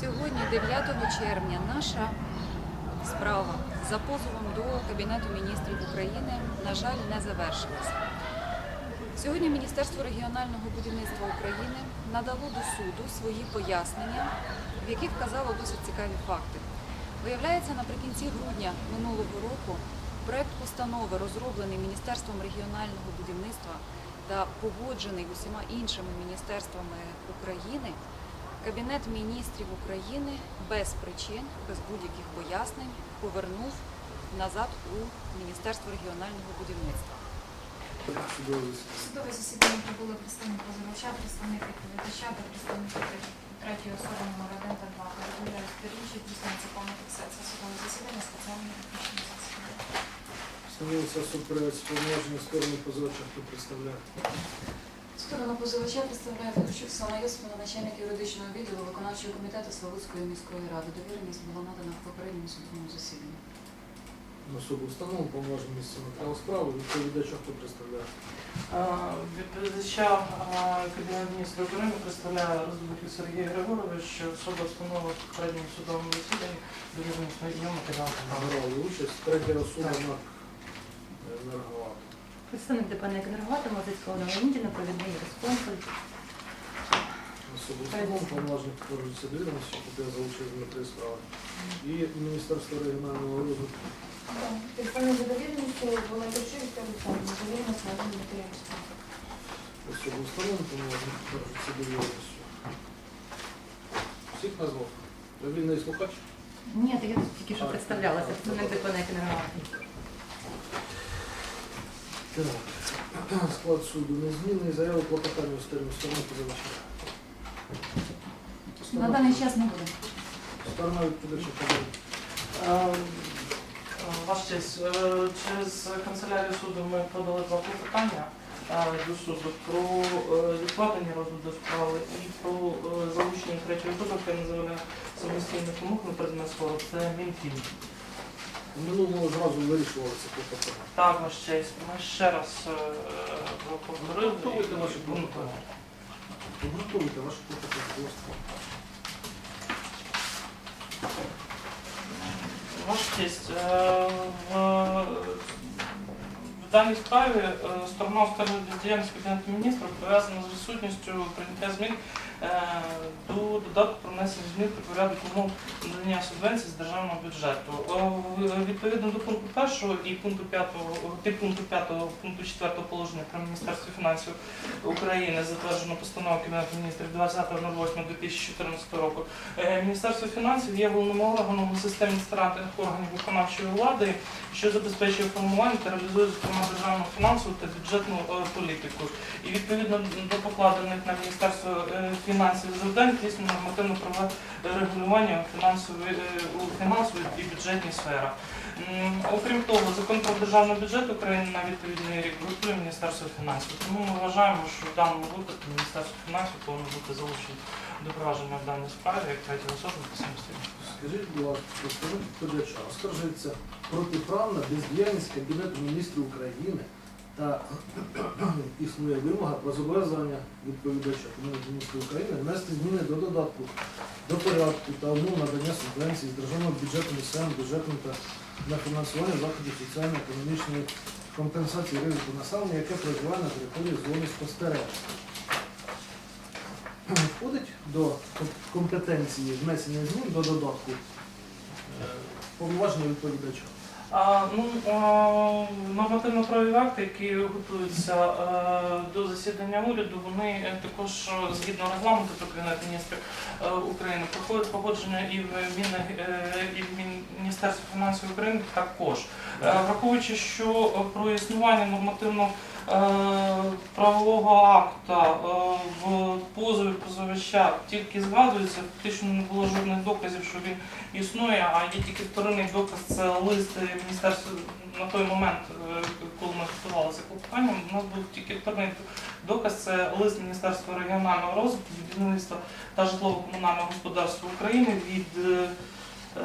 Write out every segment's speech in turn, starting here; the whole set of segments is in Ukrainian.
Сьогодні, 9 червня, наша справа за позовом до Кабінету міністрів України, на жаль, не завершилася. Сьогодні Міністерство регіонального будівництва України надало до суду свої пояснення, в яких вказало досить цікаві факти. Виявляється, наприкінці грудня минулого року проект постанови, розроблений Міністерством регіонального будівництва та погоджений усіма іншими міністерствами України, Кабінет міністрів України без причин, без будь-яких пояснень повернув назад у Міністерство регіонального будівництва. Судове засідання. Прибули представник позивача, представник відповідача та представник третьої особи номер 1 та 2. Передбачає сторінчі, здійснюється повна фіксація судового засідання спеціальними технічними засобами. Встановився суперець повноваження сторони позивача, хто представляє. Сторону позивача представляє Федорчук Сана Йосипівна, начальник юридичного відділу виконавчого комітету Славутської міської ради. Довіреність була надана в попередньому судовому засіданні. На особу встановлено повноваження місця матеріал справи, відповідача, хто представляє. Відповідача а, Кабінету міністрів України представляє Роздобухів Сергій Григорович, особа встановила в попередньому судовому засіданні довіреність на матеріалу. Брали участь. Третя особа на енергоатом. Представник ДП «Енергоатом» Лозицького Новоліндіна, провідний юрисконсульт. Встановлено повноваження підтверджується довіреності, куди я залучив з метри справи. І Міністерство регіонального розвитку. Відповідно за довіреністю була Юрчевська Олександра, довіреність на матеріалу справи. Особу встановлено повноваження довіреності. Всіх назвав? Ви вільний слухач? Ні, то я тут тільки що представлялася, представник ДП «Енергоатом». Так. Склад суду незмінний. Заяву клопотання у сторони позивача. На даний час не буде. Сторона відповідача подає. Е, е, честь, е, через канцелярію суду ми подали два клопотання е, до суду про е, відкладення розгляду справи і про е, залучення третьої особи, яка називає самостійних вимог на предмет спору. Це Мінфін. В минулому зразу вирішували це клопотання. Так, ваша честь, ми ще раз е, повторили. Готуйте ваші клопотання. Обґрунтуйте ваше клопотання. будь ласка. Ваша честь, е, в, в даній справі е, сторона оскаржує діяльність Кабінету міністрів пов'язана з відсутністю прийняття змін до додатку про внесення змін про порядок умов надання субвенцій з державного бюджету. Е, Відповідно до пункту 1 і пункту 5, підпункту 5 пункту 4 положення про Міністерство фінансів України затверджено постанову Кабінету міністрів 20.08.2014 року. Е, Міністерство фінансів є головним органом у системі центральних органів виконавчої влади, що забезпечує формування та реалізує зокрема державну фінансову та бюджетну е, політику. І відповідно до покладених на Міністерство фінансів завдань здійснює нормативно правове регулювання е, у фінансовій і бюджетній сферах. Окрім того, закон про державний бюджет України на відповідний рік готує Міністерство фінансів. Тому ми вважаємо, що в даному випадку Міністерство фінансів повинно бути залучено до провадження в даній справі як третя особа та самостійно. Скажіть, будь ласка, представник відповідача, оскаржується протиправна бездіяльність Кабінету міністрів України та існує вимога про зобов'язання відповідача міністрів України внести зміни до додатку до порядку та умов надання субвенцій з державного бюджету місцевим бюджетом та на фінансування заходів соціально-економічної компенсації ризику населення, яке проживає на території зони спостереження. Входить до компетенції внесення змін до додатку е, повноваження відповідача. А, ну, нормативно-правові акти, які готуються е, до засідання уряду, вони е, також е, згідно регламенту про Кабінет міністрів України проходять погодження і в е, і в Міністерстві фінансів України також. Враховуючи, що про існування нормативно правового акта е, в позові позовища тільки згадується, фактично не було жодних доказів, що він існує, а є тільки вторинний доказ, це лист міністерства на той момент, е, коли ми готувалися клопотанням, у нас був тільки вторинний доказ, це лист Міністерства регіонального розвитку, будівництва та житлово-комунального господарства України від е, е,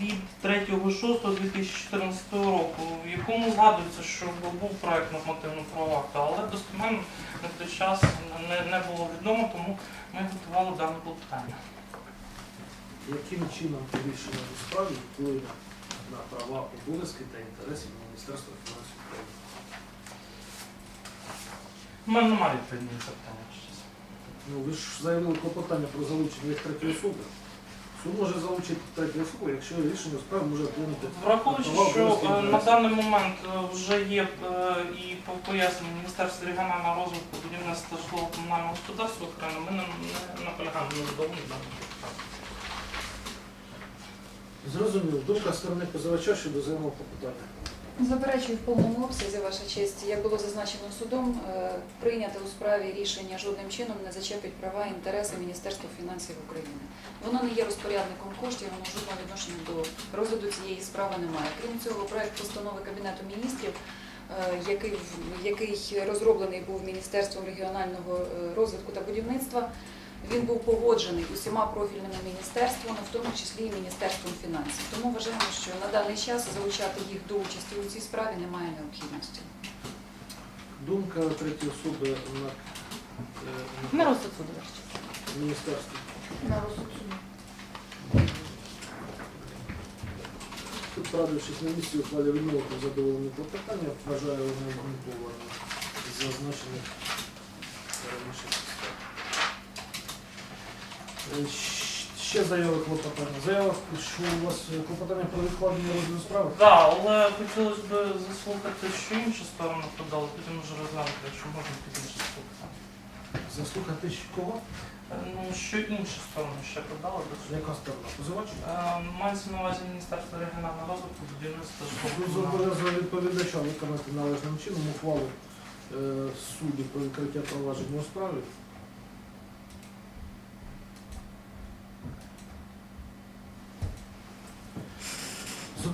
від 3.6.2014 року, в якому згадується, що був проект нормативно-правового акту, але достеменно на той час не, не було відомо, тому ми готували дане клопотання. Яким чином рішення у справі вплине на права, обов'язки та інтереси Міністерства фінансів України? У мене немає відповідні запитання. Ну, ви ж заявили клопотання про залучення як третьої особи. Суд може залучити третю особу, якщо рішення справи може вплинути. Враховуючи, на що е, на даний момент е, вже є е, і по поясненню Міністерства регіонального розвитку будівництва житлово-комунального господарства України, ми не, не наполягаємо на задоволенні даного питання. Зрозуміло. Думка сторони позивача щодо взаємного клопотання. Заперечую в повному обсязі, ваша честь. Як було зазначено судом, е, прийняте у справі рішення жодним чином не зачепить права і інтереси Міністерства фінансів України. Воно не є розпорядником коштів, воно жодного відношення до розгляду цієї справи немає. Крім цього, проект постанови Кабінету міністрів, е, який, який розроблений був Міністерством регіонального е, розвитку та будівництва, він був погоджений усіма профільними міністерствами, в тому числі і Міністерством фінансів. Тому вважаємо, що на даний час залучати їх до участі у цій справі немає необхідності. Думка третьої особи на, е, На розсуд суду, міністерстві. На розсуд суду. Тут, порадившись на місці, ухвалює відмовити задоволені клопотання, вважаю вони обґрунтовані зазначених щ- Ще заяви клопотання. Заява, що у вас е, клопотання про відкладення розгляду справи? Так, але хотілося б заслухати, що інші сторони подали, потім вже розглянути, якщо можна пізніше слухати. Заслухати ще кого? Е, Ну, що інші сторони ще подали? Яка сторона? Позивач? Е, Мається на увазі Міністерство регіонального розвитку, будівництва Ви житлово-комунального. зобов'язали відповідача виконати належним чином ухвалу е, суду про відкриття провадження у справі.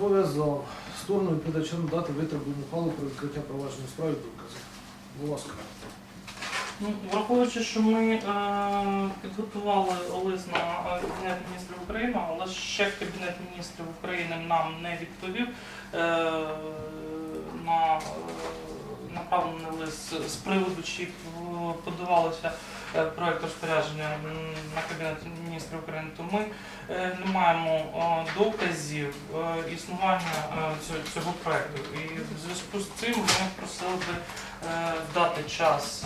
Зобов'язав сторону відповідача надати витребувану ухвалу про відкриття провадження у справі докази. Будь ласка. Ну, враховуючи, що ми е, підготували лист на Кабінет міністрів України, але ще Кабінет міністрів України нам не відповів е, на е, направлений лист з приводу, чи подавалося е, проект розпорядження на Кабінет міністрів України, то ми е, не маємо доказів існування е, цього, проекту. І в зв'язку з цим ми просили би дати час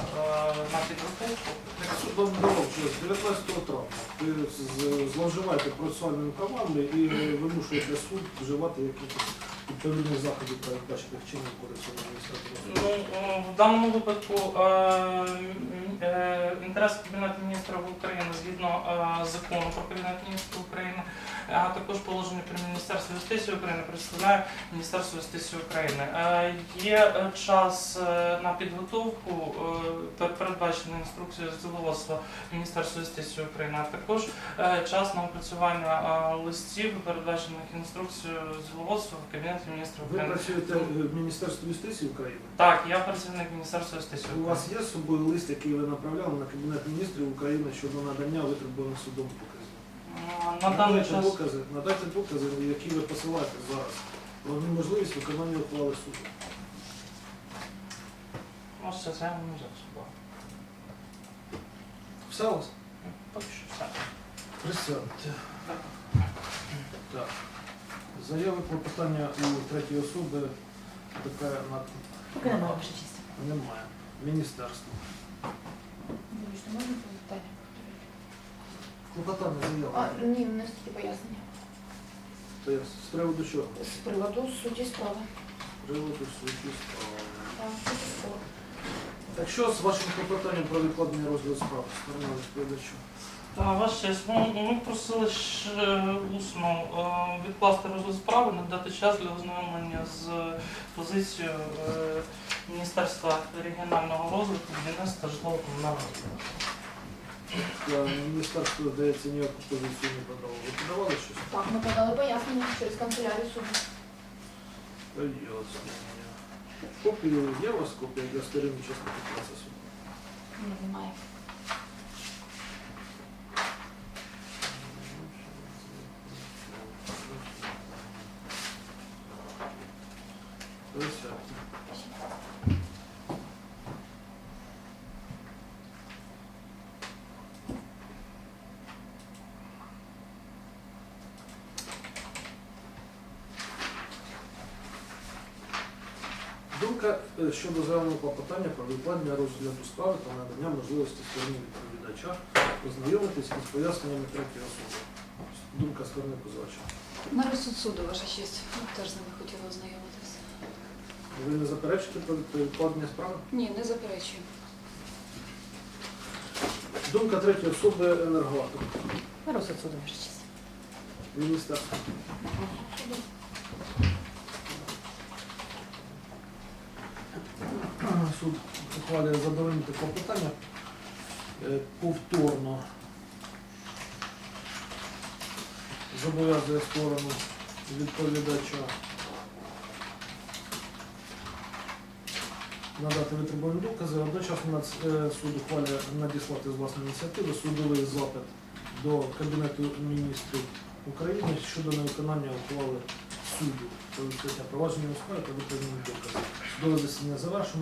на підготовку. Суд вам давав 19 травня. З- зловживаєте процесуальними правами і вимушуєте суд вживати якихось відповідних заходів, передбачених чином кодексом адміністративного. Ну, е, в даному випадку е, е, інтерес Кабінету міністрів України згідно е, закону про Кабінет міністрів України, а також положення про Міністерство юстиції України представляє Міністерство юстиції України. Е, Є е, час е, на підготовку, е, пер- передбачена інструкцією з Міністерства юстиції України, а також е, час на опрацювання е, листів, передбачених інструкцією з в Кабінеті міністрів Ви України. працюєте в Міністерстві юстиції України. Так, я працівник Міністерства юстиції У України. вас є з собою лист, який ви направляли на Кабінет міністрів України щодо надання витребуваних судом доказів? А, На даний Надайте час докази, надайте докази, які ви посилаєте зараз про неможливість виконання ухвали суду. ну, все, це я не взяв з собою. Все у вас? Поки що все. Присядьте. Так. Заяви про питання у третьої особи така на Поки немає, ваша честь. немає. Міністерство. Вибачте, можна питання? Клопотання А, ні, не стільки пояснення. То є з приводу чого? З приводу суті справи. З приводу суті справи. Так, суті справи. Так що з вашим клопотанням про відкладення розгляду справи? Сторона відповідачу. Та, Ваш честь, ну, ми просили ще усно е, відкласти розгляд справи, надати час для ознайомлення з позицією е, Міністерства регіонального розвитку, будівництва житлово-комунального господарства. Міністерство, здається, ніяку позицію не подало. Ви подавали щось? Так, ми подали пояснення через канцелярію суду. Та ясно. Копію є у вас копія для сторін учасників процесу? Ні, немає. Думка е, щодо заявленого клопотання про відкладення розгляду справи та надання можливості стороні відповідача ознайомитись із поясненнями третьої особи. Думка сторони позивача. На розсуд суду, ваша честь. Ми теж з ними хотіли ознайомитися. Ви не заперечите про відкладення справи? Ні, не заперечую. Думка третьої особи енергоатом. На розсуд суду, ваша честь. Міністерство. Суд ухвалює задовольнити клопотання е, повторно зобов'язує сторону відповідача надати витребувані докази. Одночасно е, суд ухвалює надіслати з власної ініціативи судовий запит до Кабінету міністрів України щодо невиконання ухвали суду про відкриття провадження у справі та витребуваних доказів. Судове засідання завершено.